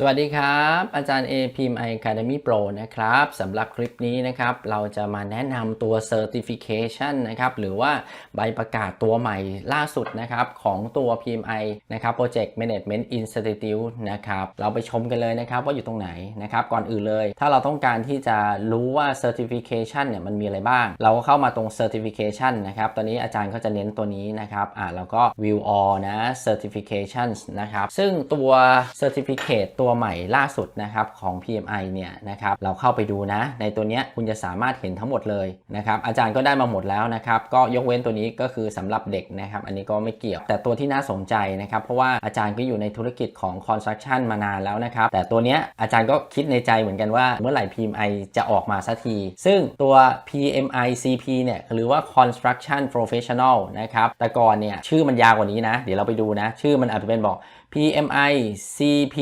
สวัสดีครับ อาจารย์ A พิมพ์ i Academy Pro นะครับสำหรับคลิปนี้นะครับ เราจะมาแนะนำตัว Certification นะครับ หรือว่าใบประกาศตัวใหม่ล่าสุดนะครับ ของตัว PMI นะครับ Project Management Institute นะครับ เราไปชมกันเลยนะครับว่าอยู่ตรงไหนนะครับ ก่อนอื่นเลย ถ้าเราต้องการที่จะรู้ว่า Certification เนี่ยมันมีอะไรบ้าง เราก็เข้ามาตรง Certification นะครับ ตอนนี้อาจารย์ก็จะเน้นตัวนี้นะครับอ่าแล้วก็ View All นะ Certifications นะครับซึ่งตัว Certificate ตัววใหม่ล่าสุดนะครับของ PMI เนี่ยนะครับเราเข้าไปดูนะ ในตัวเนี้ยคุณจะสามารถเห็นทั้งหมดเลยนะครับอาจารย์ก็ได้มาหมดแล้วนะครับก็ยกเว้นตัวนี้ก็คือสำหรับเด็กนะครับอันนี้ก็ไม่เกี่ยว แต่ตัวที่น่าสนใจนะครับเพราะว่าอาจารย์ก็อยู่ในธุรกิจของ construction มานานแล้วนะครับแต่ตัวเนี้ยอาจารย์ก็คิดในใจเหมือนกันว่าเมื่อไหร่ PMI จะออกมาสักที ซึ่งตัว PMI CP เนี่ยหรือว่า construction professional นะครับแต่ก่อนเนี่ยชื่อมันยาวกว่านี้นะ เดี๋ยวเราไปดูนะ ชื่อมันอาจจะเป็นบอก PMI CP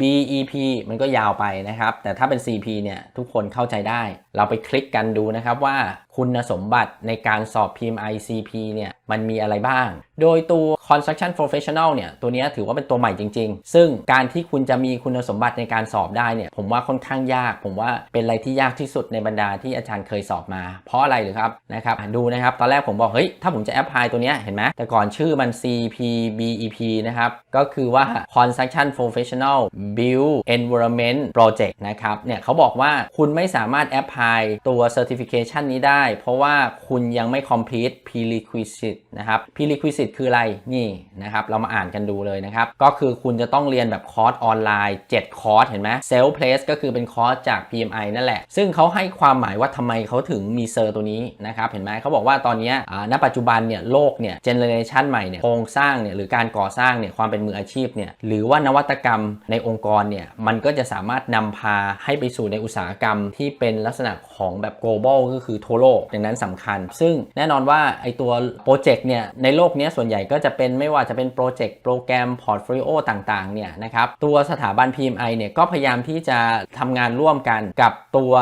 BEP มันก็ยาวไปนะครับ แต่ถ้าเป็น CP เนี่ยทุกคนเข้าใจได้ เราไปคลิกกันดูนะครับว่า คุณสมบัติในการสอบ PMI CP เนี่ยมันมีอะไรบ้าง โดยตัว Construction Professional เนี่ยตัวนี้ถือว่าเป็นตัวใหม่จริง ๆ ซึ่งการที่คุณจะมีคุณสมบัติในการสอบได้เนี่ยผมว่าค่อนข้างยาก ผมว่าเป็นอะไรที่ยากที่สุดในบรรดาที่อาจารย์เคยสอบมา เพราะอะไรหรือครับนะครับดูนะครับ ตอนแรกผมบอกเฮ้ยถ้าผมจะแอปพลายตัวเนี้ยเห็นไหมแต่ก่อนชื่อมัน CP BEP นะครับก็คือว่า Construction Professional Build Environment Project นะครับเนี่ยเขาบอกว่าคุณไม่สามารถแอปพลายตัว Certification นี้ได้เพราะว่าคุณยังไม่ complete prerequisite นะครับ prerequisite คืออะไรนี่นะครับเรามาอ่านกันดูเลยนะครับ ก็คือคุณจะต้องเรียนแบบคอร์สออนไลน์ 7 คอร์สเห็นไหม self place ก็คือเป็นคอร์สจาก PMI นั่นแหละ ซึ่งเขาให้ความหมายว่าทำไมเขาถึงมีเซอร์ตัวนี้นะครับ เห็นไหมเขาบอกว่าตอนนี้ณปัจจุบันเนี่ยโลกเนี่ยเจเนเรชันใหม่เนี่ยโครงสร้างเนี่ยหรือการก่อสร้างเนี่ยความเป็นมืออาชีพเนี่ยหรือว่านวัตกรรมในองค์กรเนี่ยมันก็จะสามารถนำพาให้ไปสู่ในอุตสาหกรรมที่เป็นลักษณะของแบบ global ก็คือทั่วโลกดังนั้นสำคัญ ซึ่งแน่นอนว่าไอตัวโปรเจกต์เนี่ยในโลกนี้ส่วนใหญ่ก็จะเป็นไม่ว่าจะเป็นโปรเจกต์โปรแกรมพอร์ตโฟลิโอต่างๆเนี่ยนะครับตัวสถาบัน PMI เนี่ยก็พยายามที่จะทำงานร่วมกันกับตัว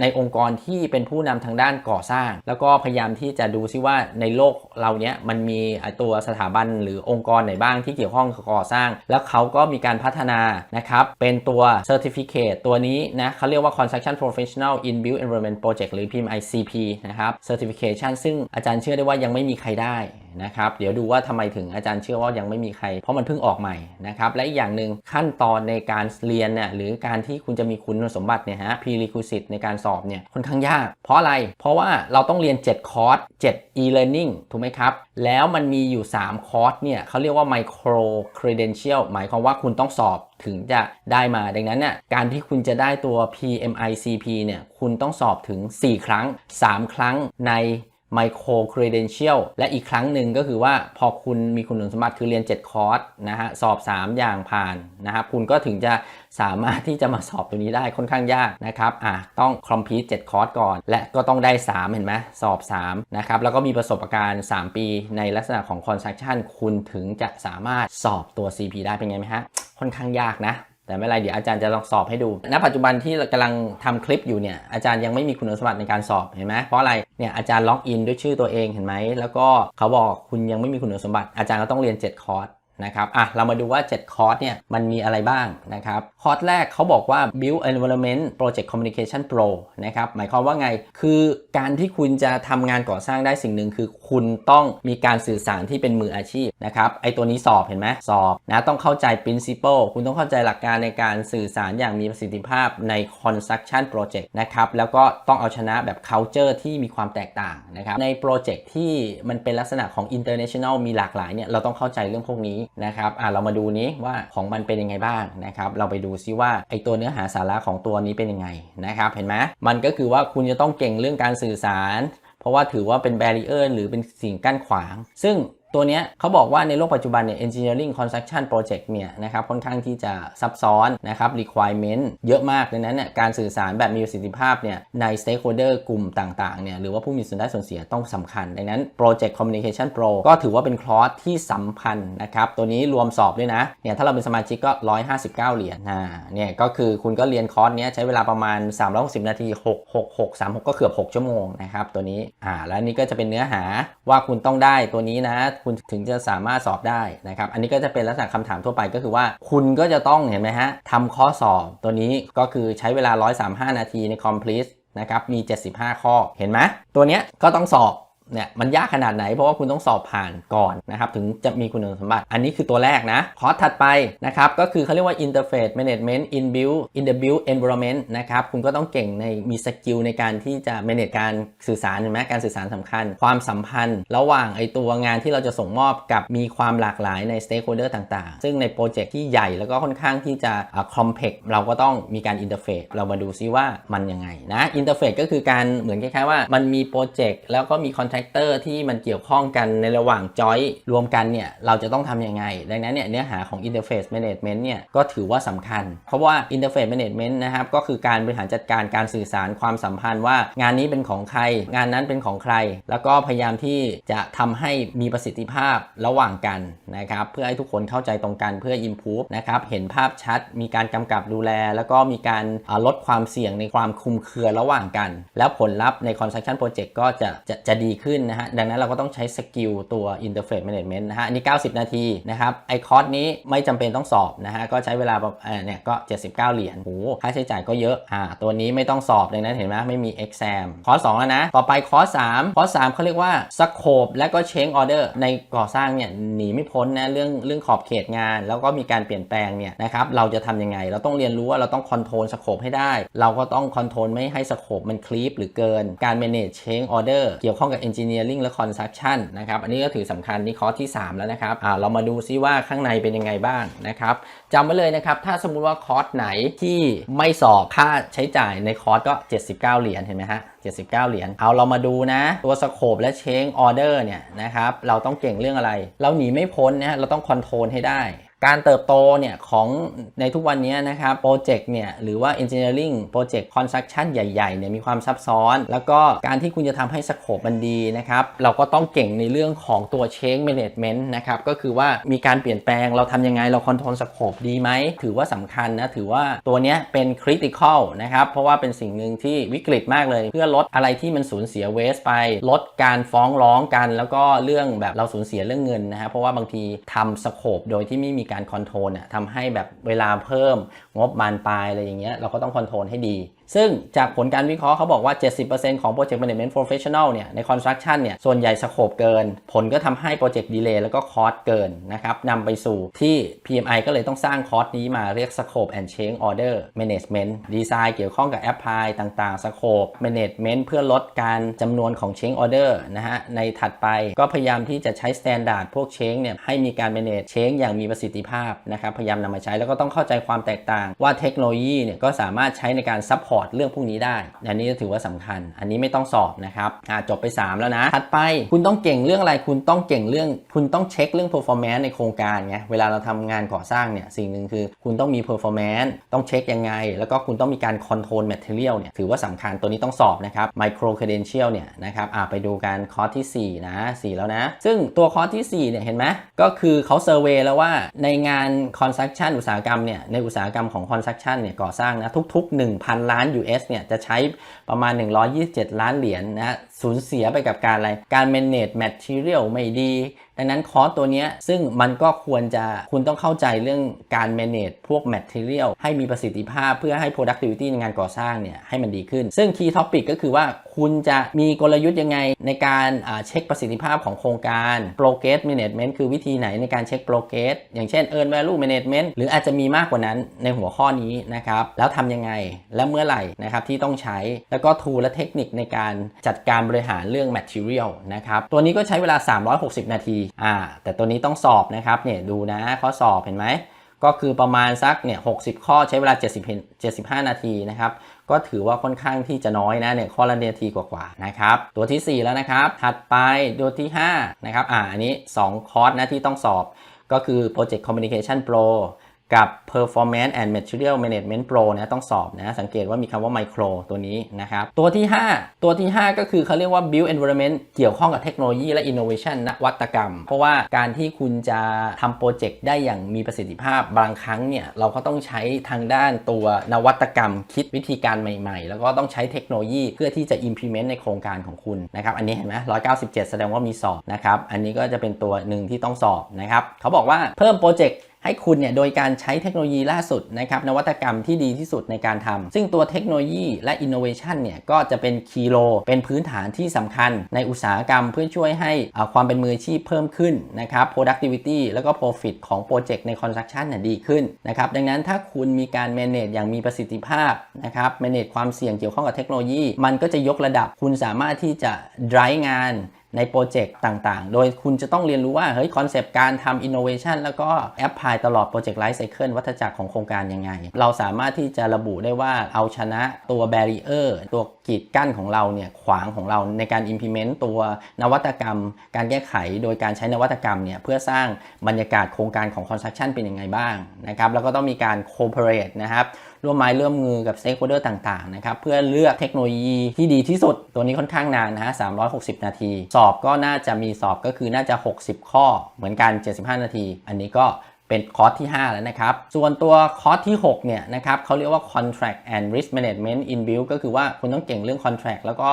ในองค์กรที่เป็นผู้นำทางด้านก่อสร้าง แล้วก็พยายามที่จะดูซิว่าในโลกเราเนี้ยมันมีตัวสถาบันหรือองค์กรไหนบ้างที่เกี่ยวข้องกับก่อสร้าง แล้วเขาก็มีการพัฒนานะครับเป็นตัว Certificate ตัวนี้นะเขาเรียกว่า Construction Professional in Built Environment Project หรือ PMI CP นะครับ Certification ซึ่งอาจารย์เชื่อได้ว่ายังไม่มีใครได้ นะครับ เดี๋ยวดูว่าทำไมถึงอาจารย์เชื่อว่ายังไม่มีใคร เพราะมันเพิ่งออกใหม่นะครับ และอีกอย่างหนึ่งขั้นตอนในการเรียนเนี่ยหรือการที่คุณจะมีคุณสมบัติเนี่ยฮะ prerequisite ในการสอบเนี่ยค่อนข้างยาก เพราะอะไร เพราะว่าเราต้องเรียน 7 คอร์ส 7 e-learning ถูกไหมครับ แล้วมันมีอยู่ 3 คอร์สเนี่ยเขาเรียกว่า micro credential หมายความว่าคุณต้องสอบถึงจะได้มาดังนั้นเนี่ยการที่คุณจะได้ตัว PMI CP เนี่ยคุณต้องสอบถึง 4 ครั้ง 3 ครั้งใน Micro Credential และอีกครั้งหนึ่งก็คือว่าพอคุณมีคุณสมบัติคือเรียน 7 คอร์สนะฮะสอบ 3 อย่างผ่านนะครับคุณก็ถึงจะสามารถที่จะมาสอบตัวนี้ได้ค่อนข้างยากนะครับอะต้อง complete 7คอร์สก่อน และก็ต้องได้ 3 เห็นไหมสอบ 3 นะครับ แล้วก็มีประสบการณ์ 3 ปีในลักษณะของ construction คุณถึงจะสามารถสอบตัว CP ได้เป็นไงไหมฮะค่อนข้างยากนะ แต่ไม่ไรเดี๋ยวอาจารย์จะลองสอบให้ดู ณ ปัจจุบันที่กำลังทำคลิปอยู่เนี่ยอาจารย์ยังไม่มีคุณสมบัติในการสอบเห็นไหมเพราะอะไรเนี่ยอาจารย์ล็อกอินด้วยชื่อตัวเองเห็นไหมแล้วก็เขาบอกคุณยังไม่มีคุณสมบัติอาจารย์ก็ต้องเรียน 7 คอร์ส นะครับอะเรามาดูว่า 7 คอร์สเนี่ยมันมีอะไรบ้างนะครับ คอร์สแรกเขาบอกว่า Build Environment Project Communication Pro นะครับหมายความว่าไงคือการที่คุณจะทำงานก่อสร้างได้สิ่งหนึ่งคือคุณต้องมีการสื่อสารที่เป็นมืออาชีพนะครับไอตัวนี้สอบเห็นไหมสอบนะต้องเข้าใจ principle คุณต้องเข้าใจหลักการในการสื่อสารอย่างมีประสิทธิภาพใน construction project นะครับแล้วก็ต้องเอาชนะแบบ culture ที่มีความแตกต่างนะครับในโปรเจกต์ที่มันเป็นลักษณะของ international มีหลากหลายเนี่ยเราต้องเข้าใจเรื่องพวกนี้นะครับอะเรามาดูนี้ว่าของมันเป็นยังไงบ้างนะครับ เราไปดูซิว่าไอตัวเนื้อหาสาระของตัวนี้เป็นยังไงนะครับ เห็นไหมมันก็คือว่าคุณจะต้องเก่งเรื่องการสื่อสาร เพราะว่าถือว่าเป็น barrier หรือเป็นสิ่งกั้นขวาง ซึ่ง ตัวเนี้ยเขาบอกว่าในโลกปัจจุบันเนี่ย engineering construction project เนี่ยนะครับค่อนข้างที่จะซับซ้อนนะครับ requirement เยอะมากดังนั้นเนี่ยการสื่อสารแบบมีประสิทธิภาพเนี่ยใน stakeholder กลุ่มต่างๆเนี่ยหรือว่าผู้มีส่วนได้ส่วนเสียต้องสำคัญ ดังนั้น project communication pro ก็ถือว่าเป็นคอร์สที่สำคัญนะครับตัวนี้รวมสอบด้วยนะเนี่ยถ้าเราเป็นสมาชิกก็ 159 เหรียญนะเนี่ยก็คือคุณก็เรียนคอร์สเนี้ยใช้เวลาประมาณ 360 นาที 6 6 6 3 6 ก็เกือบ 6 ชั่วโมงนะครับตัวนี้อ่าแล้วนี่ก็จะเป็นเนื้อหาว่าคุณต้องได้ตัวนี้นะคุณถึงจะสามารถสอบได้นะครับอันนี้ก็จะเป็นลักษณะคำถามทั่วไปก็คือว่า คุณก็จะต้องเห็นไหมฮะทำข้อสอบตัวนี้ก็คือใช้เวลา 135 นาทีใน complete นะครับมี 75 ข้อเห็นไหมตัวเนี้ยก็ต้องสอบ เนี่ยมันยากขนาดไหนเพราะว่าคุณต้องสอบผ่านก่อนนะครับถึงจะมีคุณสมบัติ อันนี้คือตัวแรกนะคอร์สถัดไปนะครับก็คือเขาเรียกว่า interface management in build in the build environment นะครับคุณก็ต้องเก่งในมีสกิลในการที่จะ manage การสื่อสารเห็นไหมการสื่อสารสำคัญ ความสัมพันธ์ ระหว่างไอตัวงานที่เราจะส่งมอบกับมีความหลากหลายใน stakeholder ต่างๆ ซึ่งในโปรเจกต์ที่ใหญ่แล้วก็ค่อนข้างที่จะอ่า complex เราก็ต้องมีการ interface เรามาดูซิว่ามันยังไงนะ interface ก็คือการเหมือนคล้ายๆว่ามันมีโปรเจกต์แล้วก็มี contractor ที่มันเกี่ยวข้องกันในระหว่าง join รวมกันเนี่ยเราจะต้องทำยังไง ดังนั้นเนี่ยเนื้อหาของ interface management เนี่ยก็ถือว่าสำคัญ เพราะว่า interface management นะครับก็คือการบริหารจัดการการสื่อสารความสัมพันธ์ว่า งานนี้เป็นของใคร งานนั้นเป็นของใคร แล้วก็พยายามที่จะทำให้มีประสิทธิภาพระหว่างกันนะครับเพื่อให้ทุกคนเข้าใจตรงกันเพื่อ improve นะครับเห็นภาพชัด มีการกำกับดูแล แล้วก็มีการลดความเสี่ยงในความคลุมเครือระหว่างกัน แล้วผลลัพธ์ใน construction project ก็จะจะจะดีขึ้นนะฮะดังนั้นเราก็ต้องใช้สกิลตัว interface management นะฮะอันนี้ 90 นาทีนะครับไอคอร์สนี้ไม่จำเป็นต้องสอบนะฮะก็ใช้เวลาประอ่าเนี่ยก็ 79 เหรียญโอ้โหค่าใช้จ่ายก็เยอะอ่าตัวนี้ไม่ต้องสอบดังนั้นเห็นไหมไม่มี exam คอร์ส2แล้วนะ ต่อไปคอร์ส3คอร์ส3เขาเรียกว่า scope และก็ change order ในก่อสร้างเนี่ยหนีไม่พ้นนะเรื่องเรื่องขอบเขตงาน แล้วก็มีการเปลี่ยนแปลงเนี่ยนะครับเราจะทำยังไง เราต้องเรียนรู้ว่าเราต้องคอนโทรลสโคปให้ได้ เราก็ต้องคอนโทรลไม่ให้สโคปมันคลีปหรือเกินการ manage change order เกี่ยวข้องกับ engineering และ construction นะครับ อันนี้ก็ถือสำคัญนี่คอร์สที่ 3 แล้วนะครับเรามาดูซิว่าข้างในเป็นยังไงบ้างนะครับจำไว้เลยนะครับ ถ้าสมมุติว่าคอร์สไหนที่ไม่สอบค่าใช้จ่ายในคอร์สก็ 79 เหรียญเห็นไหมฮะ79 เหรียญ เอาเรามาดูนะ ตัวสโคปและเชงออเดอร์เนี่ยนะครับ เราต้องเก่งเรื่องอะไร เราหนีไม่พ้นนะเราต้องคอนโทรลให้ได้ การเติบโตเนี่ยของในทุกวันนี้นะครับโปรเจกต์เนี่ยหรือว่า engineering โปรเจกต์ construction ใหญ่ๆเนี่ยมีความซับซ้อน แล้วก็การที่คุณจะทำให้สโคปมันดีนะครับเราก็ต้องเก่งในเรื่องของตัว change management นะครับก็คือว่ามีการเปลี่ยนแปลงเราทำยังไงเราคอนโทรลสโคปดีไหม ถือว่าสำคัญนะ ถือว่าตัวเนี้ยเป็น critical นะครับเพราะว่าเป็นสิ่งหนึ่งที่วิกฤตมากเลย เพื่อลดอะไรที่มันสูญเสียเวสไป ลดการฟ้องร้องกัน แล้วก็เรื่องแบบเราสูญเสียเรื่องเงินนะฮะเพราะว่าบางทีทำสโคปโดยที่ไม่มีการคอนโทรลเนี่ยทำให้แบบเวลาเพิ่มงบบานปลายอะไรอย่างเงี้ยเราก็ต้องคอนโทรลให้ดี ซึ่งจากผลการวิเคราะห์เขาบอกว่า 70%ของ Project Management Professional เนี่ยใน Construction เนี่ยส่วนใหญ่สโคปเกิน ผลก็ทำให้โปรเจกต์ดีเลย์แล้วก็คอสเกินนะครับนำไปสู่ที่ PMI ก็เลยต้องสร้างคอร์สนี้มาเรียก Scope and Change Order Management ดีไซน์เกี่ยวข้องกับ Apply ต่างๆ Scope Management เพื่อลดการจำนวนของ Change Order นะฮะในถัดไปก็พยายามที่จะใช้ Standard พวก Change เนี่ยให้มีการ manage Change อย่างมีประสิทธิภาพนะครับพยายามนำมาใช้แล้วก็ต้องเข้าใจความแตกต่างว่าเทคโนโลยีเนี่ยก็สามารถใช้ในการ support เรื่องพวกนี้ได้ อันนี้ถือว่าสำคัญ อันนี้ไม่ต้องสอบนะครับจบไป 3 แล้วนะ ถัดไปคุณต้องเก่งเรื่องอะไร คุณต้องเก่งเรื่อง คุณต้องเช็คเรื่อง performance ในโครงการไง เวลาเราทำงานก่อสร้างเนี่ย สิ่งหนึ่งคือ คุณต้องมี performance ต้องเช็คยังไง แล้วก็คุณต้องมีการ control material เนี่ย ถือว่าสำคัญ ตัวนี้ต้องสอบนะครับ micro credential เนี่ยนะครับไปดูกันคอร์สที่ 4 นะ 4 แล้วนะ ซึ่งตัวคอร์สที่ 4 เนี่ย เห็นไหมก็คือเขาเซอร์เวยแล้วว่าในงาน construction อุตสาหกรรมเนี่ย ในอุตสาหกรรมของ construction เนี่ย ก่อสร้างนะ ทุก ๆ 1,000 ล้าน US เนี่ยจะใช้ประมาณ 127 ล้านเหรียญนนะสูญเสียไปกับการอะไร การ manage material ไม่ดี ดังนั้นคอร์สตัวนี้ซึ่งมันก็ควรจะคุณต้องเข้าใจเรื่องการ manage พวก material ให้มีประสิทธิภาพเพื่อให้ productivity ในงานก่อสร้างเนี่ยให้มันดีขึ้น ซึ่ง key topic ก็คือว่าคุณจะมีกลยุทธ์ยังไงในการเช็คประสิทธิภาพของโครงการ progress management คือวิธีไหนในการเช็ค progress อย่างเช่น earn value management หรืออาจจะมีมากกว่านั้นในหัวข้อนี้นะครับแล้วทำยังไงและเมื่อไหร่นะครับที่ต้องใช้แล้วก็ tool และเทคนิคในการจัดการบริหารเรื่อง material นะครับ ตัวนี้ก็ใช้เวลา 360 นาทีอ่าแต่ตัวนี้ต้องสอบนะครับเนี่ยดูนะข้อสอบเห็นไหมก็คือประมาณสักเนี่ย60 ข้อใช้เวลา 70 75 นาทีนะครับ ก็ถือว่าค่อนข้างที่จะน้อยนะเนี่ยข้อละนาทีกว่าๆนะครับ ตัวทีสี่4 แล้วนะครับ ถัดไปตัวที่ 5 นะครับ อ่าอันนี้ 2 คอร์สนะที่ต้องสอบ ก็คือ Project Communication Pro กับ Performance and Material Management Pro นะต้องสอบนะสังเกตว่ามีคำว่า Micro ตัวนี้นะครับ ตัวที่ 5 ตัวที่ 5 ก็คือเขาเรียกว่า Build Environment เกี่ยวข้องกับเทคโนโลยีและ Innovation นวัตกรรม เพราะว่าการที่คุณจะทำโปรเจกต์ได้อย่างมีประสิทธิภาพบางครั้งเนี่ยเราก็ต้องใช้ทางด้านตัวนวัตกรรม คิดวิธีการใหม่ๆ แล้วก็ต้องใช้เทคโนโลยีเพื่อที่จะ implement ในโครงการของคุณนะครับอันนี้เห็นไหม197 แสดงว่ามีสอบนะครับอันนี้ก็จะเป็นตัวหนึ่งที่ต้องสอบนะครับเขาบอกว่าเพิ่มโปรเจกต์ให้คุณเนี่ยโดยการใช้เทคโนโลยีล่าสุดนะครับนวัตกรรมที่ดีที่สุดในการทำซึ่งตัวเทคโนโลยีและ Innovation เนี่ยก็จะเป็นคีโลเป็นพื้นฐานที่สำคัญในอุตสาหกรรมเพื่อช่วยให้อ่าความเป็นมืออาชีพเพิ่มขึ้นนะครับ productivity แล้วก็ profit ของโปรเจกต์ใน construction เนี่ยดีขึ้นนะครับดังนั้นถ้าคุณมีการ manage อย่างมีประสิทธิภาพนะครับ manage ความเสี่ยงเกี่ยวข้องกับเทคโนโลยี มันก็จะยกระดับคุณสามารถที่จะ drive งานในโปรเจกต์ต่างๆ โดยคุณจะต้องเรียนรู้ว่าเฮ้ยคอนเซปต์การทำอินโนเวชันแล้วก็แอพพลายตลอดโปรเจกต์ไลฟ์ไซเคิลวัฏจักรของโครงการยังไง เราสามารถที่จะระบุได้ว่าเอาชนะตัวเบรีเออร์ตัว กีดกั้นของเราเนี่ยขวางของเราในการ implement ตัวนวัตกรรม การแก้ไขโดยการใช้นวัตกรรมเนี่ยเพื่อสร้างบรรยากาศโครงการของ construction เป็นยังไงบ้างนะครับแล้วก็ต้องมีการ cooperate นะครับร่วมไม้ร่วมมือกับ stakeholder ต่างๆนะครับเพื่อเลือกเทคโนโลยีที่ดีที่สุด ตัวนี้ค่อนข้างนานนะฮะ360 นาที สอบก็น่าจะมีสอบก็คือน่าจะ 60 ข้อเหมือนกัน 75 นาที อันนี้ก็ เป็นคอร์สที่ 5 แล้วนะครับ ส่วนตัวคอร์สที่ 6 เนี่ยนะครับเขาเรียกว่า contract and risk management in build ก็คือว่าคุณต้องเก่งเรื่อง contract แล้วก็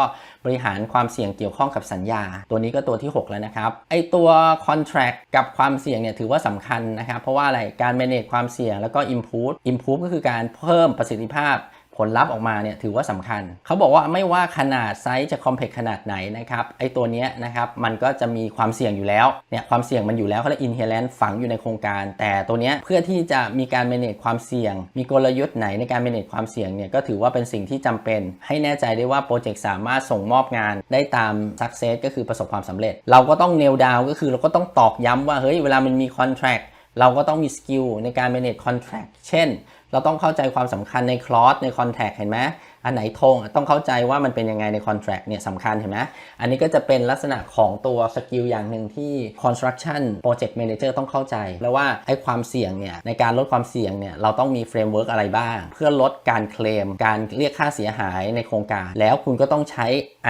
บริหารความเสี่ยงเกี่ยวข้องกับสัญญา ตัวนี้ก็ตัวที่ 6 แล้วนะครับ ไอตัว contract กับความเสี่ยงเนี่ยถือว่าสำคัญนะครับ เพราะว่าอะไร การ manage ความเสี่ยงแล้วก็ improve improve ก็คือการเพิ่มประสิทธิภาพ ผลลัพธ์ออกมาเนี่ยถือว่าสำคัญ เขาบอกว่าไม่ว่าขนาดไซส์จะคอมเพล็กขนาดไหนนะครับไอตัวเนี้ยนะครับมันก็จะมีความเสี่ยงอยู่แล้วเนี่ยความเสี่ยงมันอยู่แล้วเขาเรียก inherent ฝังอยู่ในโครงการ แต่ตัวเนี้ยเพื่อที่จะมีการ manage ความเสี่ยง มีกลยุทธ์ไหนในการ manage ความเสี่ยงเนี่ยก็ถือว่าเป็นสิ่งที่จำเป็น ให้แน่ใจได้ว่าโปรเจกต์สามารถส่งมอบงานได้ตาม success ก็คือประสบความสำเร็จ เราก็ต้อง nail down ก็คือเราก็ต้องตอกย้ำว่าเฮ้ยเวลามันมี contract เราก็ต้องมีสกิลในการ manage contract เช่น เราต้องเข้าใจความสำคัญในคลอสในคอนแทคเห็นไหม อันไหนทงต้องเข้าใจว่ามันเป็นยังไงใน contract เนี่ยสำคัญเห็นไหมอันนี้ก็จะเป็นลักษณะของตัวสกิลอย่างหนึ่งที่ construction project manager ต้องเข้าใจ แล้วว่าไอ้ความเสี่ยงเนี่ยในการลดความเสี่ยงเนี่ยเราต้องมี framework อะไรบ้าง เพื่อลดการเคลม การเรียกค่าเสียหายในโครงการ แล้วคุณก็ต้องใช้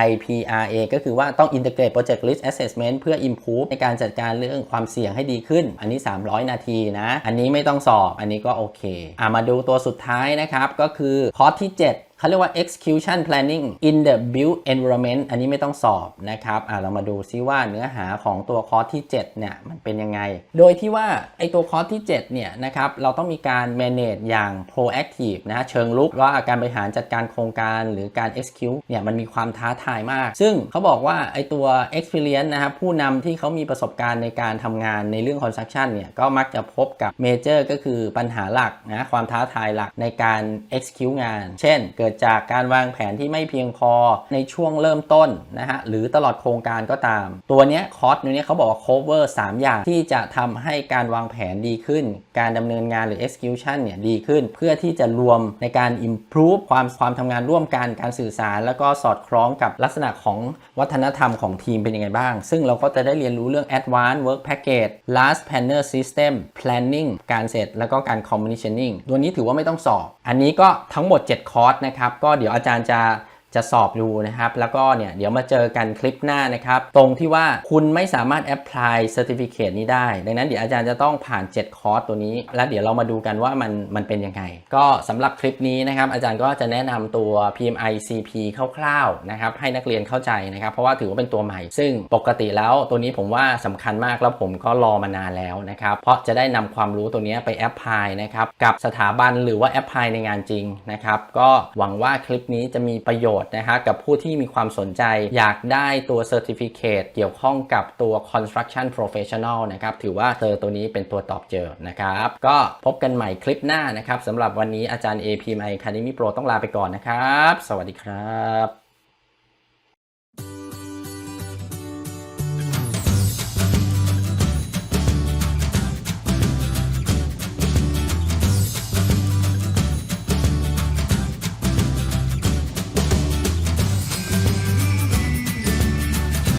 IPRA ก็คือว่าต้อง integrate project risk assessment เพื่อ improve ในการจัดการเรื่องความเสี่ยงให้ดีขึ้น อันนี้ 300 นาทีนะ อันนี้ไม่ต้องสอบ อันนี้ก็โอเคอะมาดูตัวสุดท้ายนะครับ ก็คือคอร์สที่ 7 เขาเรียกว่า execution planning in the built environment อันนี้ไม่ต้องสอบนะครับอะเรามาดูซิว่าเนื้อหาของตัวคอร์สที่ 7 เนี่ย มันเป็นยังไง โดยที่ว่าไอตัวคอร์สที่ 7 เนี่ยนะครับ เราต้องมีการ manage อย่าง proactive นะเชิงลุกว่าการบริหารจัดการโครงการหรือการ execute เนี่ย มันมีความท้าทายมาก ซึ่งเขาบอกว่าไอตัว experience นะครับผู้นำที่เขามีประสบการณ์ในการทำงานในเรื่อง construction เนี่ย ก็มักจะพบกับ major ก็คือปัญหาหลักนะความท้าทายหลักในการ execute งาน เช่น เกิดจากการวางแผนที่ไม่เพียงพอในช่วงเริ่มต้นนะฮะหรือตลอดโครงการก็ตาม ตัวเนี้ยคอร์สเนี้ยเขาบอกว่า cover 3 อย่างที่จะทำให้การวางแผนดีขึ้น การดำเนินงานหรือ execution เนี่ยดีขึ้น เพื่อที่จะรวมในการ improve ความความทำงานร่วมกันการสื่อสาร แล้วก็สอดคล้องกับลักษณะของวัฒนธรรมของทีมเป็นยังไงบ้าง ซึ่งเราก็จะได้เรียนรู้เรื่อง advanced work package last planner system planning การเสร็จแล้วก็การ commissioning ตัวนี้ถือว่าไม่ต้องสอบ อันนี้ก็ทั้งหมด 7 คอร์สนะครับครับ ก็เดี๋ยวอาจารย์จะ จะสอบดูนะครับ แล้วก็เนี่ยเดี๋ยวมาเจอกันคลิปหน้านะครับ ตรงที่ว่าคุณไม่สามารถ apply certificate นี้ได้ ดังนั้นเดี๋ยวอาจารย์จะต้องผ่าน 7 คอร์สตัวนี้ แล้วเดี๋ยวเรามาดูกันว่ามันมันเป็นยังไง ก็สำหรับคลิปนี้นะครับ อาจารย์ก็จะแนะนำตัว PMI CP คร่าวๆนะครับ ให้นักเรียนเข้าใจนะครับ เพราะว่าถือว่าเป็นตัวใหม่ ซึ่งปกติแล้วตัวนี้ผมว่าสำคัญมากแล้วผมก็รอมานานแล้วนะครับ เพราะจะได้นำความรู้ตัวนี้ไปแอพพลายนะครับกับสถาบันหรือว่าแอพพลายในงานจริงนะครับก็หวังว่าคลิปนี้จะมีประโยชน์นะครับกับผู้ที่มีความสนใจ อยากได้ตัว Certificate เกี่ยวข้องกับตัว Construction Professional นะครับถือว่าเจอตัวนี้เป็นตัวตอบเจอนะครับก็พบกันใหม่คลิปหน้านะครับสำหรับวันนี้อาจารย์ AP My Academy Pro ต้องลาไปก่อนนะครับ สวัสดีครับ